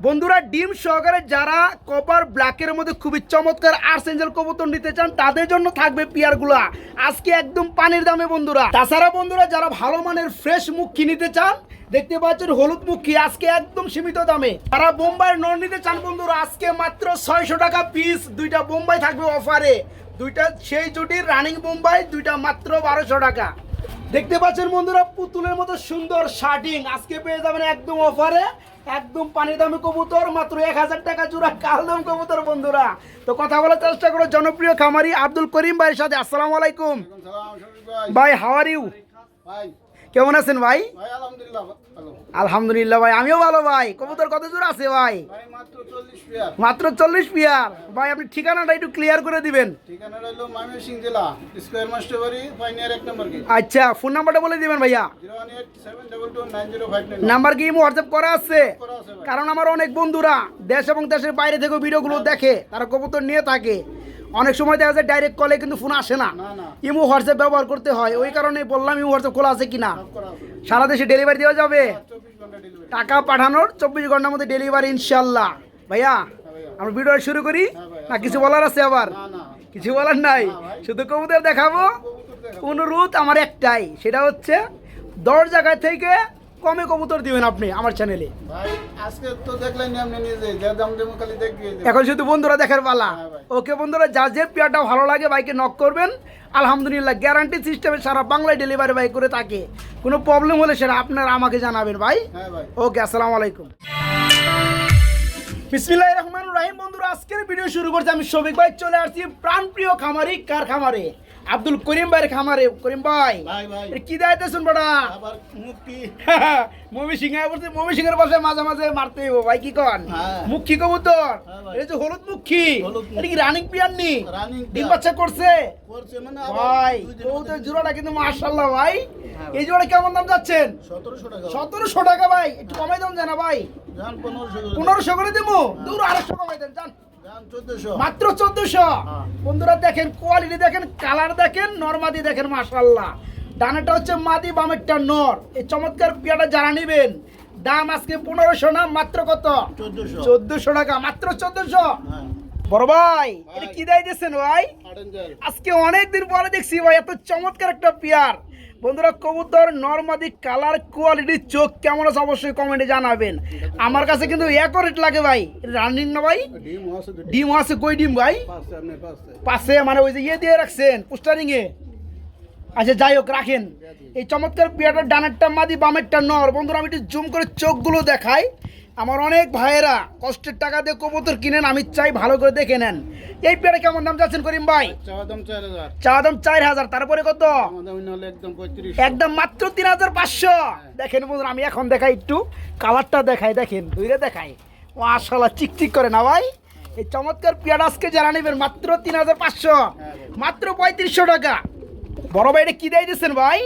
বন্ধুরা, ডিম সহকারে যারা কপার ব্ল্যাকের মধ্যে খুবই চমৎকার আর্সেঞ্জেল কবুতর নিতে চান, তাদের জন্য থাকবে পিয়ারগুলা। আজকে একদম পানির দামে বন্ধুরা। তাছাড়া বন্ধুরা, যারা ভালো মানের ফ্রেশ মুখী নিতে চান, দেখতে পাচ্ছেন হলুদ মুখী, আজকে একদম সীমিত দামে। তারা বোম্বাই নন নিতে চান বন্ধুরা, আজকে মাত্র ছয়শো টাকা পিস দুইটা বোম্বাই থাকবে অফারে দুইটা সেই জুটির রানিং বোম্বাই, দুইটা মাত্র বারোশো টাকা। দেখতে পাচ্ছেন বন্ধুরা, পুতুলের মতো সুন্দর শার্টিং আজকে পেয়ে যাবেন একদম অফারে একদম পানি দামি কবুতর মাত্র এক হাজার টাকা জোড়া কালদম কবুতর বন্ধুরা। তো কথা বলার চেষ্টা করো জনপ্রিয় খামারি আব্দুল করিম ভাইয়ের সাথে। আসসালামু আলাইকুম। ভাই। হাওয়ার ইউ ভাই কেমন আছেন ভাই? আলহামদুলিল্লাহ ভাই আমিও ভালো ভাই। কবুতর কত জোড়া আছে ভাই? মাত্র চল্লিশ পেয়ার। ভাই আপনি ঠিকানাটা একটু ক্লিয়ার করে দিবেন। আচ্ছা ফোন নাম্বারটা বলে দিবেন ভাইয়া। জিরো জিরো নাম্বার কি হোয়াটসঅ্যাপ করা আছে? কারণ আমার অনেক বন্ধুরা দেশ এবং দেশের বাইরে থেকে ভিডিওগুলো দেখে তারা কবুতর নিয়ে থাকে। অনেক সময় দেখা যায় ডাইরেক্ট কলে কিন্তু ফোন আসে না। ইমো হোয়াটসঅ্যাপ ব্যবহার করতে হয় ওই কারণে বললাম ইমো হোয়াটসঅ্যাপ খোলা আছে কিনা। সারা দেশে ডেলিভারি দেওয়া যাবে। ডেলিভারি টাকা পাঠানোর চব্বিশ ঘণ্টার মধ্যে ডেলিভারি ইনশাল্লাহ ভাইয়া ভাইয়া। আমরা ভিডিও শুরু করি? হ্যাঁ না কিছু বলার আছে আবার? কিছু বলার নাই? শুধু কবুতর দেখাবো। অনুরোধ আমার একটাই সেটা হচ্ছে দশ জায়গা থেকে কমে কবুতর দিবেন আপনি আমার চ্যানেলে ভাই আজকে তো দেখলেন আপনি নিজে যে দাম দেবো খালি দেখবি এখন শুধু বন্ধুরা দেখার পালা। হ্যাঁ ওকে বন্ধুরা যার যে পেয়ারটা ভালো লাগে বাইকে নক করবেন। আলহামদুলিল্লাহ গ্যারান্টি সিস্টেমে সারা বাংলায় ডেলিভারি বাই করে থাকে। কোনো প্রবলেম হলে সেটা আপনারা আমাকে জানাবেন ভাই। হ্যাঁ ওকে আসসালামু আলাইকুম। বিসমিল্লাহির রহমানির রহিম বন্ধুরা আজকের ভিডিও শুরু করছি আমি শফিক ভাই। চলে আসছি প্রাণপ্রিয় খামারি কার খামারে আব্দুল করিম ভাইয়ের খামারে করিম ভাই। ভাই ভাই। কি দায়িত্ব শুন বড়া মুক্তি। মমি সিংহে বলছে মমি সিংহের পাশে মাঝে মাঝে মারতে হইব ভাই কি কন? হ্যাঁ। মুখী কবুতর। হ্যাঁ ভাই। এটা যে হলুদ মুখী। এটা কি রানিং পিয়ার নি? ডিম বাচ্চা করছে? মানে ভাই কবুতর জোড়াটা কিন্তু মাশাআল্লাহ ভাই। হ্যাঁ। এই জোড়া কেমন দাম যাচ্ছেন? সতেরোশো টাকা। ভাই। একটু কমাই দাম জানা ভাই। পনেরোশো করে দেবো? দূর আড়াইশো কমাই দেন জান মাত্র চোদ্দশো। হ্যাঁ। বন্ধুরা দেখেন কোয়ালিটি দেখেন কালার দেখেন নরমাদি দেখেন মাশাল্লাহ ডানাটা হচ্ছে মাদি বামেরটা নর। এই চমৎকার পিয়াটা যারা নেবেন দাম আজকে পনেরোশো না মাত্র কত? চোদ্দশো। টাকা মাত্র চোদ্দশো। হ্যাঁ। বড় ভাই এটা কি দেয় দিচ্ছেন ভাই আজকে অনেকদিন পরে দেখছি ভাই এত চমৎকার একটা পেয়ার। বন্ধুরা কবুতর নর্মাদি কালার কোয়ালিটি চোখ কেমন আছে অবশ্যই কমেন্টে জানাবেন। আমার কাছে কিন্তু একরেট লাগে ভাই। রানিং না ভাই? ডিম আছে কই ডিম ভাই? পাশে মানে ওই যে ইয়ে দিয়ে রাখছেন পোস্টারিং এ। আচ্ছা যাই হোক রাখেন। এই চমৎকার পেয়ারটার ডানেরটা মাদি বামেরটা নর। বন্ধুরা আমি একটু জুম করে চোখগুলো দেখাই। আমার অনেক ভাইয়েরা কষ্টের টাকা দিয়ে কবুতর কিনেন আমি চাই ভালো করে দেখে নেন। এই পেয়ারে কেমন দাম যাচ্ছেন করিম ভাই? চা দাম চার হাজার। তারপরে কত? একদম মাত্র তিন হাজার পাঁচশো। দেখেন বন্ধুরা আমি এখন দেখাই একটু কালারটা দেখাই দেখেন দুইরে দেখাই। ও আসলা চিকচিক করে না ভাই? এই চমৎকার পেয়ার আজকে যারা নেবেন মাত্র তিন হাজার পাঁচশো। মাত্র পঁয়ত্রিশশো টাকা। বড় ভাই এটা কি দেয় দিচ্ছেন ভাই?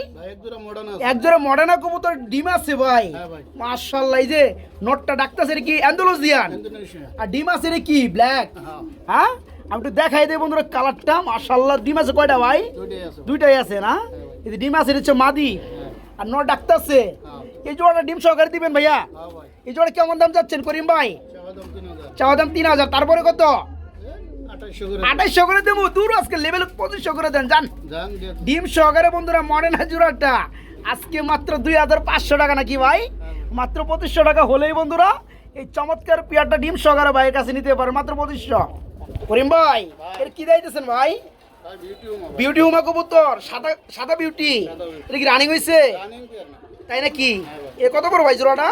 এক দুটো মডার্ন কবুতর ডিম আছে ভাই। হ্যাঁ মার্শাল্লাহ এই যে নটটা ডাকতেছে এটা কি অ্যান্ডোলজিয়ান আর ডিম আছে এটা কি ব্ল্যাক হ্যাঁ। হ্যাঁ? আমি একটু দেখাই দেয় বন্ধুরা কালারটা মার্শাল্লাহ ডিম আছে কয়টা ভাই? দুইটাই আছে। না? এই যে ডিম আছে হচ্ছে মাদি। হ্যাঁ। আর নট ডাকতেছে। হ্যাঁ। এই জোড়াটা ডিম সহকারে দিবেন ভাইয়া? হ্যাঁ এই জোড়া কেমন দাম যাচ্ছেন করিম ভাই? চাওয়া দাম তিন হাজার তারপরে কত? আঠাশশো করে দেবো। দূর আজকে লেভেল পঁচিশশো করে দেন জান যান ডিম সহকারে বন্ধুরা মডেন জোড়াটা আজকে মাত্র দুই হাজার পাঁচশো টাকা নাকি ভাই? মাত্র পঁচিশশো টাকা হলেই বন্ধুরা এই চমৎকার পেয়ারটা ডিম সহকারে ভাইয়ের কাছে নিতে পারে। মাত্র পঁচিশশো। করিম ভাই এর কি দিতেছেন ভাই? বিউটি উমা কবুতর সাদা সাদা বিউটি এটা কি রানিং হয়েছে তাই নাকি? এ কত করে ভাই জোড়াটা?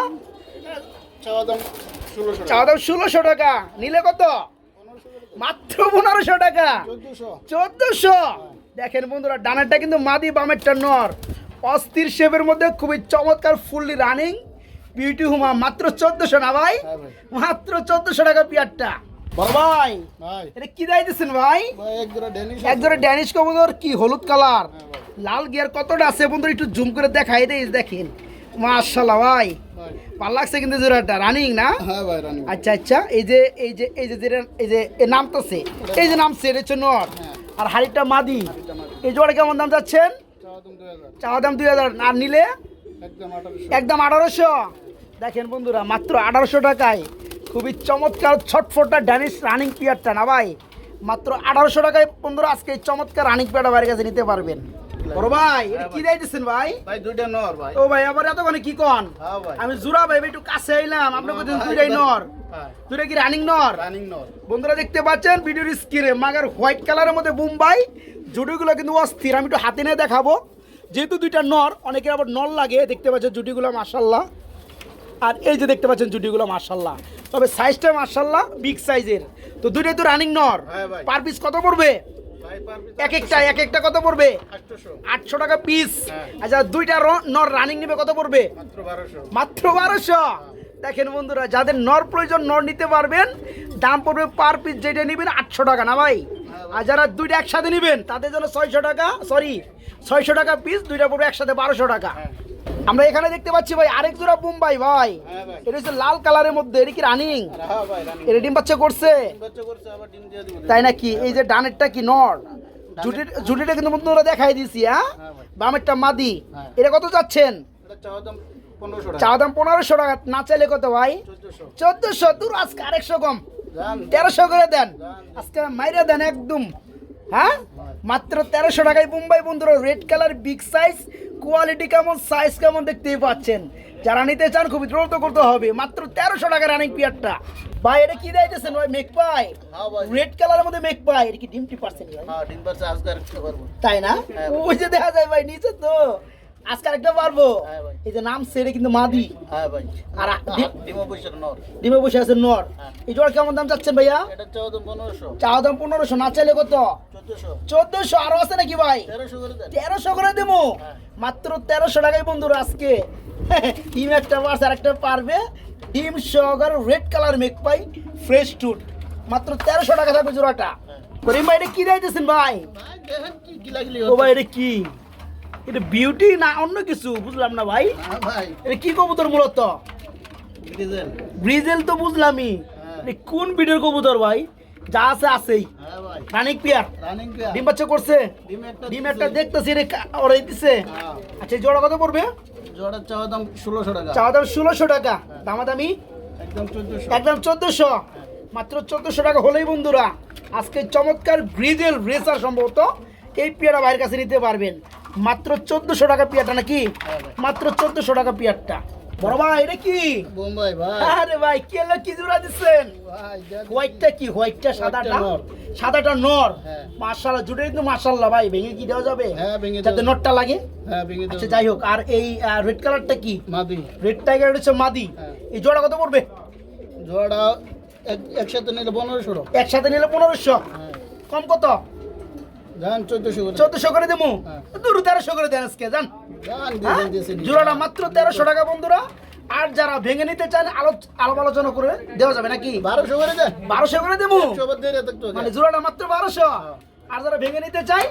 চাওয়া দাম ষোলোশো টাকা। নিলে কত? মাত্র পনেরোশো টাকা। চোদ্দশো। দেখেন বন্ধুরা ডানারটা কিন্তু মাদি বামেরটা নর। অস্থির শেপের মধ্যে খুবই চমৎকার ফুললি রানিং বিউটি হুমা মাত্র চোদ্দশো না ভাই? হ্যাঁ মাত্র চোদ্দশো টাকা পিয়ারটা। ভাই। এটা কি দায় দিচ্ছেন ভাই এক জোড়া ড্যানিশ কবুতর কি হলুদ কালার। হ্যাঁ লাল গিয়ার কতটা আছে বন্ধুরা একটু জুম করে দেখাই দেই দেখেন। মাশাল্লাহ ভাই। ভালো লাগছে কিন্তু জোড়াটা। রানিং না? হ্যাঁ আচ্ছা আচ্ছা এই যে এই যে এই যে এই যে নামতেছে। এই যে নামছে এটা হচ্ছে নর। হ্যাঁ। আর হাড়িটা মাদি। এই জোড়া কেমন দাম যাচ্ছেন চাওয়া দাম দুই হাজার। আর নিলে? একদম আঠারোশো। একদম আঠারোশো। দেখেন বন্ধুরা মাত্র আঠারোশো টাকায় খুবই চমৎকার ছটফটা ড্যানিশ রানিং পিয়ারটা না ভাই? মাত্র আঠারোশো টাকায় বন্ধুরা আজকে এই চমৎকার রানিং পিয়ারটা বাইরের কাছে নিতে পারবেন। বড় ভাই এটা কি দিয়েছেন ভাই? ভাই দুইটা নর ভাই। ও ভাই আবার এতক্ষণে কি কন? হ্যাঁ ভাই। আমি জুরা ভাই একটু কাছে আইলাম আপনার কোথায় দুইটাই নর। হ্যাঁ। দুইটা কি রানিং নর? রানিং নর। বন্ধুরা দেখতে পাচ্ছেন ভিডিওর স্ক্রিনে মাগার হোয়াইট কালারের মধ্যে মুম্বাই জুটিগুলো কিন্তু অস্থির আমি একটু হাতে নিয়ে দেখাবো। যেহেতু দুইটা নর অনেকের আবার নল লাগে দেখতে পাচ্ছেন জুটিগুলো মার্শাল্লাহ আর এই যে দেখতে পাচ্ছেন জুটিগুলো মার্শাল্লাহ তবে সাইজটা মার্শাল্লাহ বিগ সাইজের তো দুইটাই তো রানিং নর। হ্যাঁ পার পিস কত পড়বে? এক একটা এক একটা কত পড়বে? আটশো টাকা পিস হ্যাঁ। আচ্ছা দুইটা নর রানিং নেবে কত পড়বে? মাত্র বারোশো। দেখেন বন্ধুরা যাদের নর প্রয়োজন নর নিতে পারবেন দাম পড়বে পার পিস যেটা নেবেন আটশো টাকা না ভাই? আর যারা দুইটা একসাথে নেবেন তাদের জন্য ছয়শো টাকা সরি ছয়শো টাকা পিস দুইটা পড়বে একসাথে বারোশো টাকা। হ্যাঁ। আমরা এখানে দেখতে পাচ্ছি ভাই আরেক জোড়া মুম্বাই ভাই। হ্যাঁ এটা হচ্ছে লাল কালারের মধ্যে এটা কি রানিং হ্যাঁ ভাই এটা ডিম বাচ্চা করছে? তাই নাকি? এই যে ডানেরটা কি নর? জুটিটা কিন্তু বন্ধুরা দেখাই দিছি হ্যাঁ? হ্যাঁ বামেরটা মাদি। এটা কত যাচ্ছেন চাওয়া দাম পনেরোশো চা টাকা দাম পনেরোশো টাকা না চাইলে কত ভাই? চোদ্দশো। চোদ্দশো দূর আজকে আরেকশো কম। তেরোশো করে দেন। আজকে মাইরে দেন একদম হ্যাঁ? মাত্র তেরোশো টাকায় মুম্বাই বন্ধুরা red colour big size quality কেমন সাইজ কেমন দেখতেই পাচ্ছেন। যারা নিতে চান খুবই দ্রুত করতে হবে মাত্র তেরোশো টাকা রানিং পিয়ারটা ভাই এটা কি দিয়েছেন ভাই? মেক পাই রেড কালারের মধ্যে মেক পাই এটা কি ডিমটি পার্সেন্ট ভাই? ডিম আজকে আর তাই না? হ্যাঁ। ওই যে দেখা যায় ভাই নিচে তো। আজকে আরেকটা পারব। হ্যাঁ। এই যে নাম সেরে কিন্তু মাদি। হ্যাঁ ভাই। আর ডিম- ডিম নর। ডিমে বসে আছে নর। হ্যাঁ। এই জোড়া কেমন দাম চাচ্ছেন ভাইয়া? এটা দাম পনেরোশো। চা দাম পনেরোশো না চাইলে কত? চোদ্দশো। আরও আছে নাকি ভাই? তেরোশো করে দেবো? হ্যাঁ। মাত্র তেরোশো টাকায় বন্ধুরা আজকে। ডিম একটা পার্স আর একটা পারবে। ডিম সহকারে রেড কালার মেক পাই ফ্রেশ টুট মাত্র তেরোশো টাকা থাকবে জোড়াটা। করিম ভাই এটা কি দিতেছেন ভাই? ও ভাই এটা কি? এটা বিউটি না অন্য কিছু? বুঝলাম না ভাই। হ্যাঁ এটা কি কবুতর মূলত? ব্রিজেল তো বুঝলামই। হ্যাঁ। কোন বিটের কবুতর ভাই? যা আছে আছেই। হ্যাঁ রানিক পিয়ার ডিম বাচ্চা করছে? ডিম একটা দেখতেছি রে ওরাই দিছে। হ্যাঁ। আচ্ছা জোড়া কত পড়বে? জোড়া চাওয়া দাম ষোলোশো টাকা। চাওয়া দাম ষোলোশো টাকা। দামাদামি? একদম চোদ্দশো। একদম চোদ্দশো। মাত্র চোদ্দশো টাকা হলেই বন্ধুরা আজকে চমৎকার ব্রিজেল রেসার সম্ভবত এই পেয়ারা ভাইয়ের কাছে নিতে পারবেন। মাত্র চোদ্দশো টাকা পেয়ারটা নাকি? মাত্র চোদ্দশো টাকা পেয়ারটা। বড় ভাই এটা কি? বোম্বাই ভাই। আরে ভাই কি এলো কি জোড়া দিচ্ছেন? হোয়াইটটা কি? হোয়াইটটা সাদাটা? নর। সাদাটা নর? হ্যাঁ। মার্শাল্লাহ জুটে কিন্তু মার্শাল্লাহ ভাই ভেঙে কি দেওয়া যাবে? হ্যাঁ ভেঙে যাতে নটটা লাগে? হ্যাঁ ভেঙে আচ্ছা যাই হোক আর এই রেড কালারটা কি? মাদি। রেড টাইগার হচ্ছে মাদি। হ্যাঁ। এই জোড়া কত পড়বে? জোড়া এক- একসাথে নিলে পনেরোশো। একসাথে নিলে পনেরোশো। হ্যাঁ। কম কত? চোদ্দশো করে। দেবো? হ্যাঁ। তেরোশো করে দেন আজকে যান। হ্যাঁ? জোড়াটা মাত্র তেরোশো টাকা বন্ধুরা। আর যারা ভেঙে নিতে চান আলো আলাপ আলোচনা করে দেওয়া যাবে নাকি? বারোশো করে দেন। বারোশো করে দেবো? মানে জোড়াটা মাত্র বারোশো। আর যারা ভেঙে নিতে চাই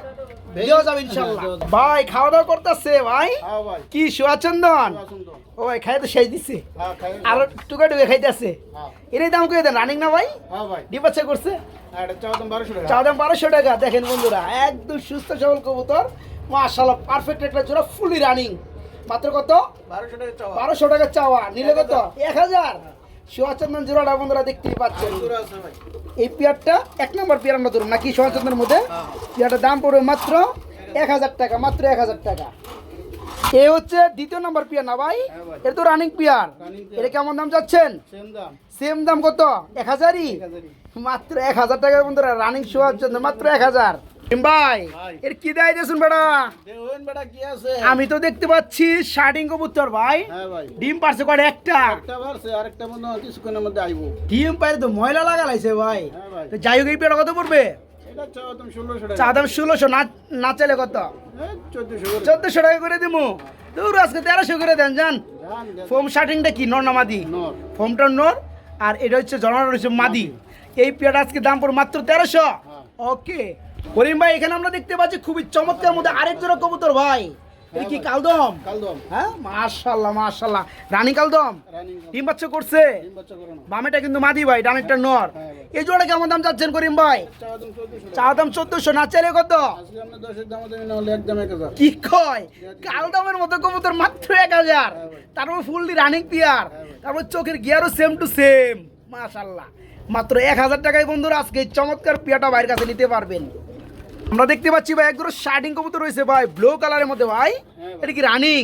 দেওয়া যাবে ইনশাল্লাহ। হ্যাঁ। ভাই খাওয়া দাওয়া করতেছে ভাই? হ্যাঁ কি সুয়াচন্দন? ও ভাই খাই তো সেই হ্যাঁ আর টুকা টুকা খাইতেছে। হ্যাঁ। এটাই দাম দেন? রানিং না ভাই? বাচ্চা করছে? চাওয়া দাম বারোশো টাকা। দেখেন বন্ধুরা একদম সুস্থ সবল কবুতর। মাশাল্লাহ পারফেক্ট একটা জোড়া ফুলি রানিং মাত্র কত? বারোশো টাকা চাওয়া। বারোশো টাকা চাওয়া। নিলে কত? এক হাজার। সোহাচন্দন জোড়াটা বন্ধুরা দেখতেই পাচ্ছেন। ভাই এই পেয়ারটা এক নম্বর পেয়ার আমরা ধরুন নাকি সোহাচন্দ্রের মধ্যে? হ্যাঁ। পেয়ারটার দাম পড়বে মাত্র এক হাজার টাকা মাত্র এক হাজার টাকা। এ হচ্ছে দ্বিতীয় নম্বর পেয়ার না ভাই? হ্যাঁ এটা তো রানিং পেয়ার। এটা কেমন দাম যাচ্ছেন সেম দাম। কত? এক হাজারই? মাত্র এক হাজার টাকার বন্ধুরা রানিং জন্য মাত্র এক হাজার। ভাই। এর কি দেয় দেখুন বেটা? বেটা কি আছে? আমি তো দেখতে পাচ্ছি শার্টিং কবুতর ভাই। হ্যাঁ ভাই। ডিম পারছে কটা একটা। একটা বাড়ছে আরেকটা মনে হয় কিছুক্ষণের মধ্যে আইবো। ডিম পারে তো ময়লা ভাই। হ্যাঁ ভাই। তো যাই হোক এই পেয়ারটা কত পড়বে? ষোলোশো টাকা। চা দাম ষোলোশো না না চাইলে কত? হ্যাঁ চোদ্দশো টাকা করে দূর আজকে তেরোশো করে দেন যান ফোম শার্টিংটা কি? নর না মাদি? ফোমটা নর আর এটা হচ্ছে জনার হচ্ছে মাদি। এই পেয়ারটা আজকে দাম পড়ে মাত্র তেরোশো। হ্যাঁ। ওকে। করিম ভাই এখানে আমরা দেখতে পাচ্ছি খুবই চমৎকার মধ্যে আরেক জোড়া কবুতর ভাই। এটা কি কালদম? কালদম। হ্যাঁ? মাশাল্লাহ মাশাল্লাহ। রানী কালদম? ডিম বাচ্চা করছে? ডিম বাচ্চা করো না। বামেটা কিন্তু মাদি ভাই ডানেরটা নর। হ্যাঁ এই জোড়া কেমন দাম চাচ্ছেন করিম ভাই? চাওয়া দাম চোদ্দশো। টাকা চা দাম চোদ্দশো না চাইলে কত? কি কয়? কালদমের মতো কবুতর মাত্র এক হাজার। হ্যাঁ তারপর ফুললি রানিং পিয়ার। হ্যাঁ। তারপর চোখের গিয়ারও সেম টু সেম মাশাল্লাহ। মাত্র এক হাজার টাকায় বন্ধুরা আজকে চমৎকার পিয়াটা ভাইয়ের কাছে নিতে পারবেন। আমরা দেখতে পাচ্ছি ভাই একদম শার্টিং কবুতর রয়েছে ভাই ব্লু কালারের মধ্যে ভাই। হ্যাঁ এটা কি রানিং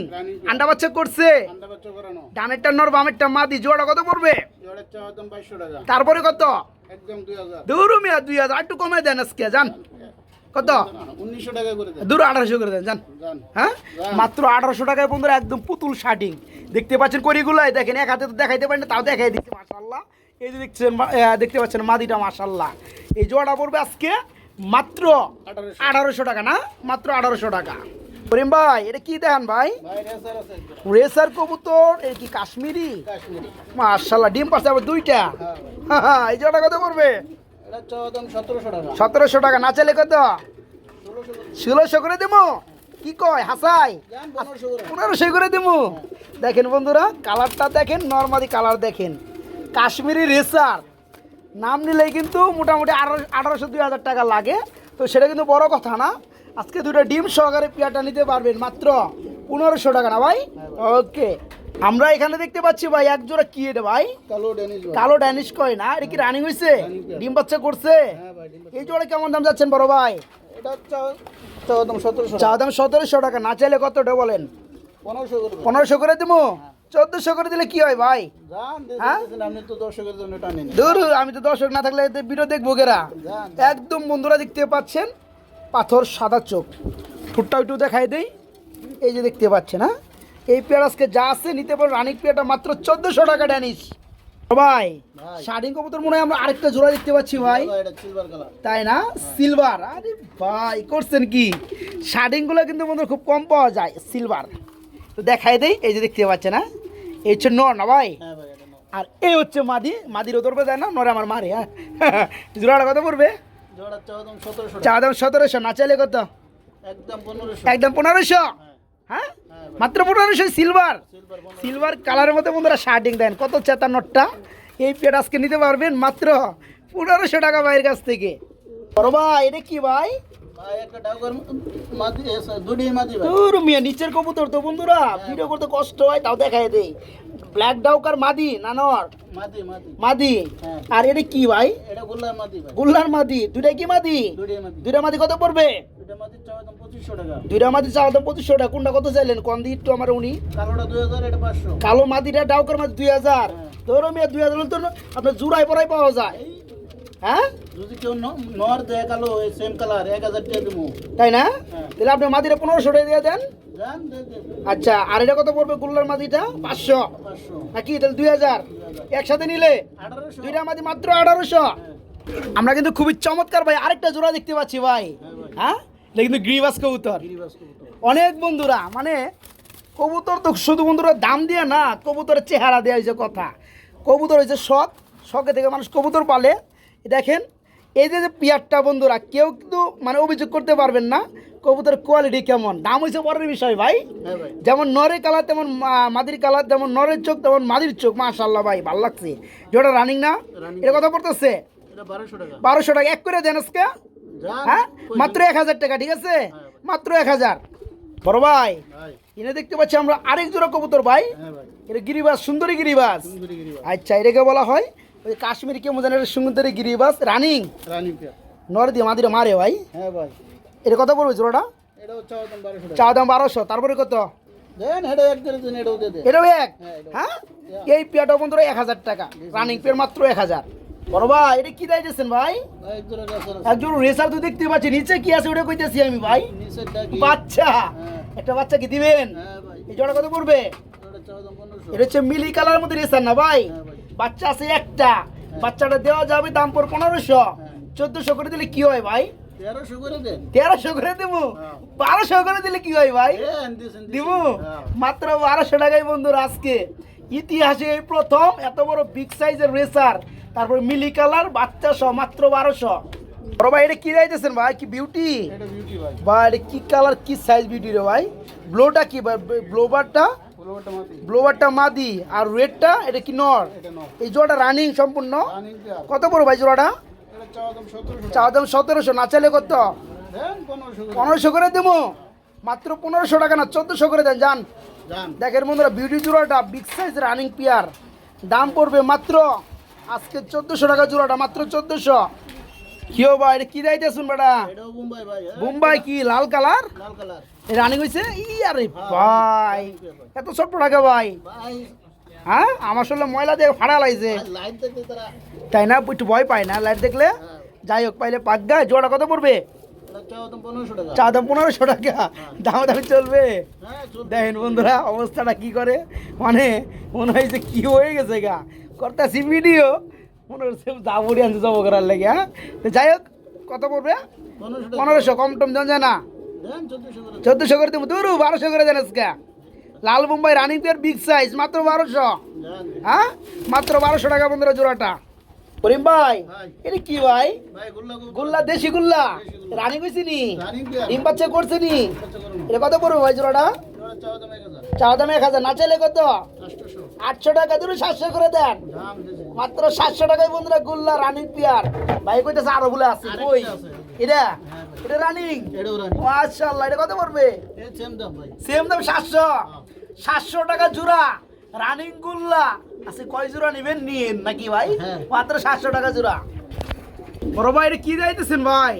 আন্ডা বাচ্চা করছে? ডানেরটা নর বামেরটা মাদি জোড়া কত পড়বে? তারপরে কত? দূর মিয়া দুই হাজার। একটু কমে দেন আজকে যান। কত? দূর আঠারোশো করে দেন যান। হ্যাঁ? মাত্র আঠারোশো টাকায় বন্ধুরা একদম পুতুল শার্টিং। দেখতে পাচ্ছেন করিগুলাই দেখেন এক হাতে তো দেখাইতে পারেন তাও দেখাই দিচ্ছে মাশাল্লাহ এই যে দেখছেন দেখতে পাচ্ছেন মাদিটা মাশাল্লাহ এই জোড়াটা পড়বে আজকে মাত্র আঠারোশো। টাকা না? মাত্র আঠারোশো টাকা। করিম ভাই এটা কি দেখান ভাই? রেসার কবুতর এই কি কাশ্মীরি? মাশাল্লাহ ডিম পাশে আবার দুইটা? হ্যাঁ এই জোড়া কত পড়বে? এটা সতেরোশো টাকা। না চাইলে কত? ষোলোশো করে। দেবো? কি কয় হাসাই? পনেরোশো করে দেবো? দেখেন বন্ধুরা কালারটা দেখেন নর্মালি কালার দেখেন। কাশ্মীরি রেসার। নাম নিলেই কিন্তু মোটামুটি আঠারো আঠারোশো দুই হাজার টাকা লাগে। তো সেটা কিন্তু বড় কথা না। আজকে দুটো ডিম সহকারে পেয়াটা নিতে পারবেন মাত্র পনেরোশো টাকা না ভাই? ওকে। আমরা এখানে দেখতে পাচ্ছি ভাই এক জোড়া কি এটা ভাই। কালো ড্যানিশ কয় না? এটা কি রানিং হয়েছে ডিম বাচ্চা করছে? হ্যাঁ এই জোড়া কেমন দাম যাচ্ছেন বড় ভাই? চা দাম সতেরোশো টাকা। না চাইলে কতটা বলেন? পনেরোশো করে দেন। পনেরোশো করে দেবো? চোদ্দশো করে দিলে কি হয় ভাই? হ্যাঁ? দূর আমি তো দর্শক না থাকলে ভিডিও দেখব গেরা একদম বন্ধুরা দেখতে পাচ্ছেন পাথর সাদা চোখ। ঠুটটা একটু দেখাই দেই। এই যে দেখতে পাচ্ছেন হ্যাঁ? এই পেয়ার আজকে যা আছে নিতে পারো। রানিক পেয়ারটা মাত্র চোদ্দশো টাকা ড্যানিস ভাই। শাড়ি কবুতর মনে হয় আমরা আরেকটা জোড়া দেখতে পাচ্ছি ভাই তাই না? সিলভার আরে ভাই করছেন কি? শার্টিংগুলো কিন্তু বন্ধু খুব কম পাওয়া যায় সিলভার তো দেখাই দেই এই যে দেখতে পাচ্ছে না এই হচ্ছে নর না ভাই? হ্যাঁ। আর এই হচ্ছে মাদি মাদির ওদরবে যায় না? নরে আমার মারে হ্যাঁ? জোড়াটা কত পড়বে? চা দাম সতেরোশো না চাইলে কত? একদম পনেরোশো। হ্যাঁ। হ্যাঁ? মাত্র পনেরোশো সিলভার? সিলভার সিলভার কালারের মধ্যে বন্ধুরা শার্টিং দেন। কত চেতা নটটা? এই পেট আজকে নিতে পারবেন মাত্র পনেরোশো টাকা ভাইয়ের কাছ থেকে। বড় ভাই এটা কি ভাই? ভাই একটা ডাউকার মাদি এসে দুটি মাদি ভাই। তোর মিয়া নিচের কবুতর তো বন্ধুরা ভিডিও করতে কষ্ট হয় তাও দেখাই দেই। ব্ল্যাক ডাউকার মাদি নানর? মাদি মাদি। মাদি। আর এটা কি ভাই? এটা গোল্লার মাদি ভাই। গুল্লার মাদি। দুটাই কি মাদি? দুইটা মাদি কত পড়বে? দুটা মাদি চাওয়া দাম পঁচিশশো টাকা। দুইটা মাদি চাওয়া তো পঁচিশশো টাকা। কোনটা কত চাইলেন? কোন একটু আমার উনি। কালোটা দুই হাজার এটা পাঁচশো। কালো মাদিটা ডাউকার মাদি দুই হাজার। হ্যাঁ। ধরো মিয়া দুই হাজার আপনার জুড়াই পড়াই পাওয়া যায়। হ্যাঁ? যদি কেউ নর দেয় কালো সেম কালার এক হাজার টাকা দেবো তাই না? হ্যাঁ। তাহলে আপনি মাদিটা পনেরোশো টাকা দিয়ে দেন। আচ্ছা আর এটা কত পড়বে গুল্লার মাদিটা পাঁচশো। নাকি তাহলে দুই হাজার। একসাথে নিলে? দুইটা মাদি মাত্র আঠারোশো। আমরা কিন্তু খুবই চমৎকার ভাই আরেকটা জোড়া দেখতে পাচ্ছি ভাই। হ্যাঁ। হ্যাঁ? এটা কিন্তু গ্রিবাস কবুতর। কবুতর। অনেক বন্ধুরা মানে কবুতর তো শুধু বন্ধুরা দাম দিয়ে না কবুতরের চেহারা দেওয়া হয়েছে কথা। কবুতর হয়েছে শখ শখে থেকে মানুষ কবুতর পালে। দেখেন এই যে পিয়ারটা বন্ধুরা কেউ কিন্তু মানে অভিযোগ করতে পারবেন না কবুতরের কোয়ালিটি কেমন। দাম হয়েছে পরের বিষয় ভাই। হ্যাঁ যেমন নরের কালার তেমন মাদির কালার যেমন নরের চোখ তেমন মাদির চোখ। মাশাল্লাহ ভাই ভালো লাগছে। যেটা রানিং না। এটা কথা পড়তেছে? বারোশো টাকা। এক করে দেন আজকে। হ্যাঁ? মাত্র এক হাজার টাকা ঠিক আছে? মাত্র এক হাজার। বড় ভাই এনে দেখতে পাচ্ছি আমরা আরেক জোড়া কবুতর ভাই। হ্যাঁ এটা গিরিবাস সুন্দরী গিরিবাস সুন্দরী গিরিবাস আচ্ছা এটাকে বলা হয় ওই কাশ্মীরি কেমন জানে এটা সুন্দরী গিরিবাস রানিং। রানী নর দিয়ে মাদিরে মারে ভাই। হ্যাঁ ভাই। এটা কত পড়বে জোড়াটা? দাম বারোশো টাকা চা দাম বারোশো তারপরে কত? এটাও এক? হ্যাঁ, হ্যাঁ? এই পেয়াটা বন্ধুরা এক হাজার টাকা। রানিং পেয়ার মাত্র এক হাজার। বড় ভাই এটা কি দিয়েছেন ভাই? একজন রেসার তো দেখতে পাচ্ছি নিচে কি আছে ওটা কইতেছি আমি ভাই। বাচ্চা। হ্যাঁ। একটা বাচ্চা কি দিবেন? হ্যাঁ এই জোড়া কত পড়বে? এটা হচ্ছে মিলি কালার মধ্যে রেসার না ভাই। বাচ্চা আছে একটা। বাচ্চাটা দেওয়া যাবে দাম পর পনেরোশো। চোদ্দশো করে দিলে কি হয় ভাই? তেরোশো করে দেন তেরোশো করে দেবো? হ্যাঁ। বারোশো করে দিলে কি হয় ভাই? দিব? হ্যাঁ। মাত্র বারোশো টাকায় বন্ধুরা আজকে। ইতিহাসে এই প্রথম এত বড় বিগ সাইজের রেসার তারপর মিলি কালার বাচ্চা সহ মাত্র বারোশো। বড় ভাই এটা কি রাইতেছেন ভাই? কি বিউটি ভাই। বা এটা কি কালার কি সাইজ বিউটি রে ভাই? ব্লোটা কি ভাই? ব্লোবারটা ব্লোবারটা মাদি আর রেডটা এটা কি নর? এই জোড়াটা রানিং সম্পূর্ণ? কত বড় ভাই জোড়াটা? চাওয়া দাম সতেরোশো। না চাইলে কত? পনেরোশো করে। দেবো। মাত্র পনেরোশো টাকা না চোদ্দোশো করে দেন যান। দেখেন বন্ধুরা বিউটি জোড়াটা বিগ সাইজ রানিং পিয়ার দাম পড়বে মাত্র আজকে চোদ্দশো টাকা জোড়াটা মাত্র চোদ্দশো। কিও ভাই এটা কি দাইতে শুন বেটা মুম্বাই কি লাল কালার? লাল কালার। রানিং হয়েছে ই আরে ভাই এত ছোট্ট টাকা ভাই। হ্যাঁ আমার আসলে ময়লা দিয়ে ফাড়া লাগছে। তাই না? একটু ভয় পায় না লাইট দেখলে? হ্যাঁ। যাই হোক পাইলে পাক গায়ে জোড়া কত পড়বে? চা দাম পনেরোশো টাকা। দাম দামি চলবে? হ্যাঁ দেখেন বন্ধুরা অবস্থাটা কি করে? মানে মনে হয় যে কি হয়ে গেছে গা। করতেছি ভিডিও মনে হচ্ছে যাবড়ি আনতে যাব করার লেগে হ্যাঁ? যাই হোক কত পড়বে? পনেরোশো কম টম জন না। চোদ্দশো করে দেবো দূর বারোশো করে দেন আজকে। লাল Mumbai running pair big size মাত্র বারোশো। হ্যাঁ? মাত্র বারোশো টাকা বন্ধুরা জোড়াটা। করিম ভাই এটা কি ভাই? গুল্লা দেশি গুল্লা? রানিং হয়েছি নি? ডিম বাচ্চা করছে নি? এটা কত পড়বে ভাই জোড়াটা? এবার দাম এক হাজার। না চাইলে কত? আটশো টাকা দূরে সাতশো করে দেন। মাত্র সাতশো টাকায় বন্ধুরা গুল্লা রানিং পিয়ার। ভাই কইতেছে আরও আছে কই? আছে। এটা? হ্যাঁ এটা রানিং মাশাআল্লাহ এটা কত পড়বে? সেম দাম ভাই। সেম দাম সাতশো? সাতশো টাকা জোড়া। রানিং গুল্লা। আচ্ছা কয় জোড়া নেবেন? নিন নাকি ভাই? হ্যাঁ। মাত্র সাতশো টাকা জোড়া। বড় ভাই এটা কি যাইতেছেন ভাই?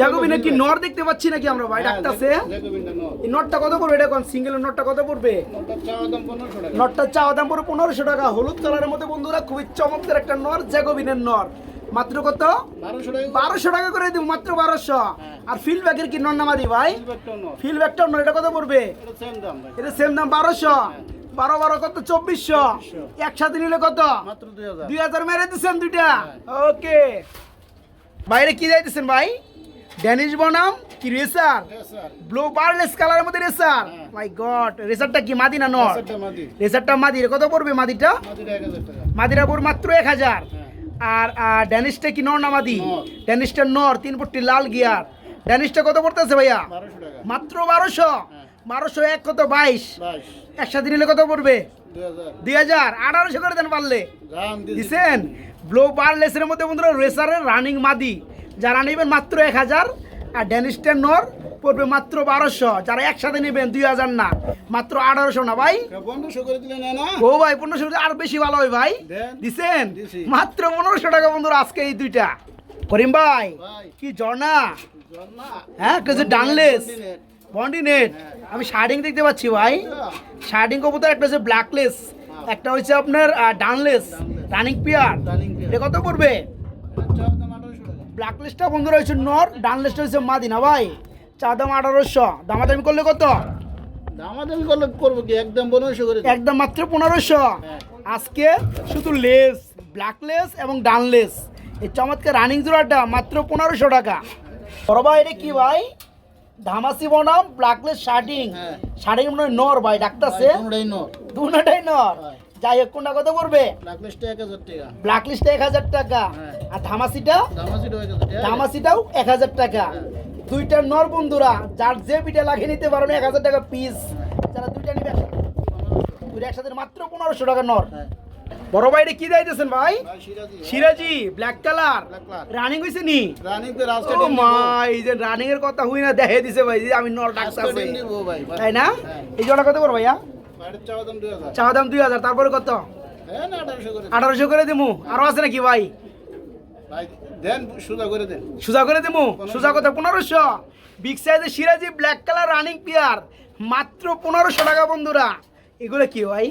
জ্যাকোবিন নর দেখতে পাচ্ছি নাকি আমরা ভাই? ডাকতাছে। নটটা কত পড়বে এটা কোন? সিঙ্গেল নটটা কত পড়বে? চাও দাম চাওয়া পনেরোশো টাকা। হলুদ কালারের মধ্যে বন্ধুরা খুবই চমৎকার একটা নর জ্যাগোবিনের নর। মাত্র কত? বারোশো টাকা করে। দিব মাত্র বারোশো। হ্যাঁ। আর ফিল ব্যাগের কি নর নামাদি ভাই ফিল ব্যাগটা নর এটা কত পড়বে? এটা সেম দাম বারোশো। বারো বারো কত? চব্বিশশো। একসাথে নিলে কত? দুই হাজার। দুই মেরে দিচ্ছেন দুইটা। ওকে। বাইরে কি যাইতেছেন ভাই? ড্যানিশ বনাম কি রেসার? হ্যাঁ ব্লু বারলেস কালারের মধ্যে রেসার? হ্যাঁ। মাই গড রেসারটা কি মাদি না নর? সেটটা মাদি। মাদির কত পড়বে মাদিটা টাকা। মাদিরাপুর মাত্র এক হাজার। হ্যাঁ। আর ড্যানিশটা কি নর নামাদি। ড্যানিশটা নর তিন পট্টি লাল গিয়ার। ড্যানিশটা কত পড়তেছে ভাইয়া? মাত্র বারোশো? হ্যাঁ। বারোশো এক কত বাইশ? একশো একসাথে নিলে কত পড়বে? দুই হাজার। আঠারোশো করে দেন পারলে। দিছেন? ব্লো বারলেসের মধ্যে বন্ধুরা রেসারের রানিং মাদি। যারা নেবেন মাত্র এক হাজার আর ড্যানিশটার নর পড়বে মাত্র বারোশো। যারা একসাথে নেবেন দুই হাজার না মাত্র আঠারোশো না ভাই? ও ভাই পনেরোশো আর বেশি ভালো হয় ভাই। দিছেন? মাত্র পনেরোশো টাকা বন্ধুরা আজকে এই দুইটা। করিম ভাই কি ঝর্ণা? ঝর্ণা? হ্যাঁ কিছু ডানলেস। বন্ডি নেট আমি শার্ডিং দেখতে পাচ্ছি ভাই। শার্টিং কবুতর একটা হচ্ছে ব্ল্যাকলেস একটা হচ্ছে আপনার ডানলেস রানিং পিয়ার এটা কত পড়বে? আঠারোশো টাকা ব্ল্যাকলিস্টটা বন্ধুরা হচ্ছে নর ডানলিস্টটা হচ্ছে মাদিনা ভাই চা দাম আঠারোশো। দামাদামি করলে কত? দামাদামি করলে করব কি? একদম পনেরোশো করে একদম মাত্র পনেরোশো। আজকে শুধু লেস ব্ল্যাকলেস এবং ডানলেস এই চমৎকার রানিং জোড়াটা মাত্র পনেরোশো টাকা। বড় ভাই এটা কি ভাই? ধামাসি বনাম ব্ল্যাকলেস শার্টিং হ্যাঁ। শার্টিং মনে হয় নর ভাই কোনোটাই নো দুটাই নর। হ্যাঁ। যাই হোক কোনটা কত পড়বে? ব্ল্যাকলিস্টে এক হাজার টাকা। এক হাজার টাকা। হ্যাঁ। আর ধামাসিটা দামাসিটা এক হাজার টাকা। টাকা। দুইটা নর বন্ধুরা যার যে পিঠে লাগিয়ে নিতে পারবেন এক হাজার টাকা পিস যারা দুইটা নিবে দুইটা একসাথে মাত্র পনেরোশো টাকা নর। হ্যাঁ। বড় ভাই কি যাইতেছেন ভাই? সিরাজি। ব্ল্যাক কালার রানিং হইছে নি? রানিং পে রাস্তা ও মা এই যে রানিং এর কথা হুই না দেখে দিছে ভাই আমি নর ডাক্তার ডিম ভাই। তাই না? হ্যাঁ। এই জোড়া কত করো ভাইয়া? চাওয়া দাম দুই হাজার। দাম তারপরে কত? আঠারোশো করে। দিমু। আরও আছে নাকি ভাই? সুজা করে দেবো সুজা কথা পনেরোশো। বিগ সাইজের সিরাজি ব্ল্যাক কালার রানিং পিয়ার মাত্র পনেরোশো টাকা বন্ধুরা। এগুলো কি ভাই?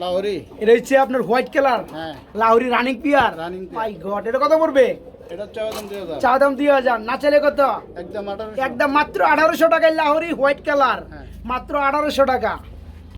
লাহোরি। এটা হচ্ছে আপনার white colour Lahori running pair. My god এটা কত পড়বে? দাম চা দাম দুই হাজার। না চাইলে কত? একদম একদম মাত্র আঠারোশো টাকায় লাহোরি হোয়াইট কালার। মাত্র আঠারোশো টাকা।